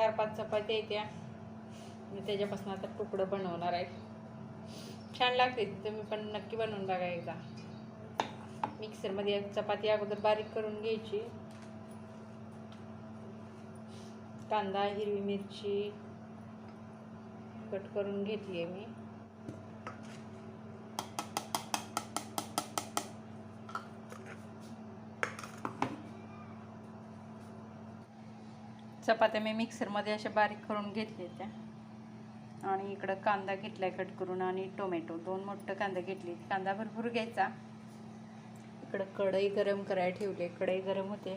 चार पाच चपात्या येत्या. मी त्याच्यापासून आता तुकडं बनवणार आहे. छान लागते तिथं तुम्ही पण नक्की बनवून बघा एकदा. मिक्सरमध्ये चपाती अगोदर बारीक करून घ्यायची. कांदा हिरवी मिरची कट करून घेतली आहे मी. चपात्या मी मिक्सरमध्ये अशा बारीक करून घेतल्या त्या. आणि इकडं कांदा घेतला कट करून आणि टोमॅटो दोन मोठं कांदा घेतली. कांदा भरपूर घ्यायचा. इकडं कढई गरम करायला ठेवली कढई गरम होते.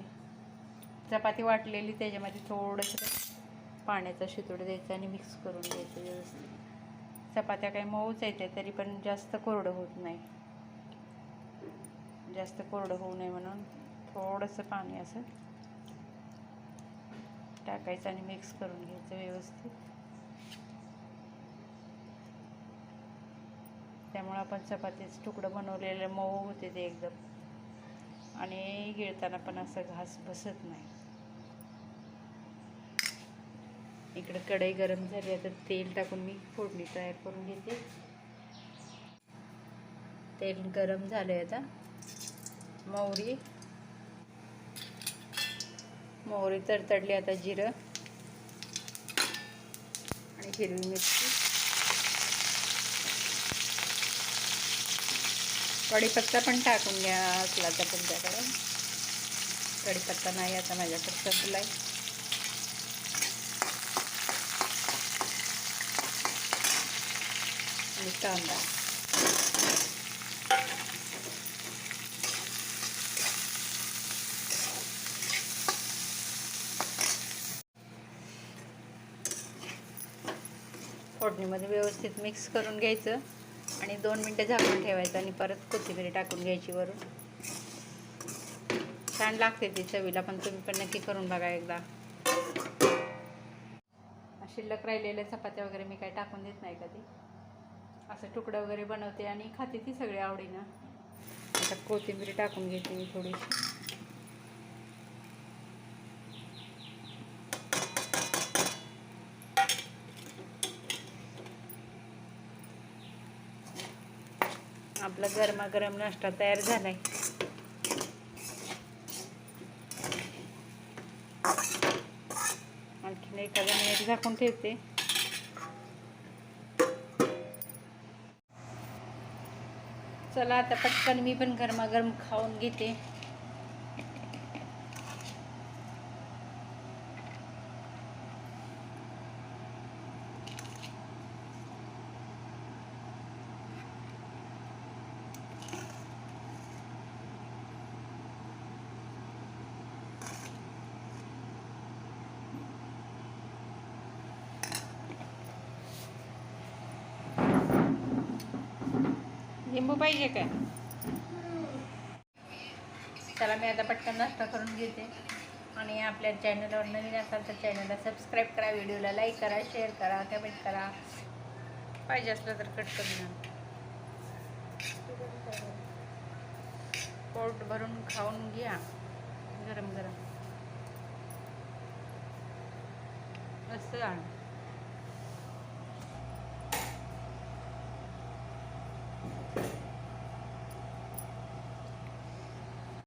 चपाती वाटलेली त्याच्यामध्ये थोडंसं पाण्याचा शितोड द्यायचा आणि मिक्स करून घ्यायचं व्यवस्थित. चपात्या काही मऊच येते तरी पण जास्त कोरडं होत नाही. जास्त कोरडं होऊ नये म्हणून थोडंसं पाणी असं टाकायचं आणि मिक्स करून घ्यायचं व्यवस्थित. त्यामुळं आपण चपातीचं तुकडं बनवलेलं मऊ होते ते एकदम. आणि गिळताना पण असं घास बसत नाही. इकडं कढई गरम झाली आता तेल टाकून मी फोडणी तयार करून घेते. तेल गरम झालं आहे आता. मोहरी मोहरी तडतडली आता जिरं. आणि हिरवी मिरची. कढीपत्ता पण टाकून घ्या असला तर तुमच्याकडे. कढीपत्ता नाही आता माझ्याकडे संपला आहे. आणि कांदा. फोडणीमध्ये व्यवस्थित मिक्स करून घ्यायचं आणि दोन मिनटं झाकून ठेवायचं आणि परत कोथिंबीर टाकून घ्यायची वरून. छान लागते ती चवीला पण तुम्ही पण नक्की करून बघा एकदा. शिल्लक राहिलेल्या चपात्या वगैरे मी काय टाकून देत नाही कधी. असं तुकडं वगैरे बनवते आणि खाते ती सगळी आवडीनं. आता कोथिंबीर टाकून घेते मी थोडीशी. आपला गरमागरम नाश्ता तयार झालाय. आणखीन एखादा मिनिट झाकून ठेवते. चला आता पटकन मी पण गरमागरम खाऊन घेते. लिंबू पाहिजे काय? चला मी आता पटकन नाश्ता करून घेते. आणि आपल्या चॅनलवर नवीन असाल तर चॅनलला सबस्क्राईब करा व्हिडिओला लाईक करा शेअर करा कमेंट करा. पाहिजे असलं तर कट करून पोट भरून खाऊन घ्या. गरम गरम. असं आण.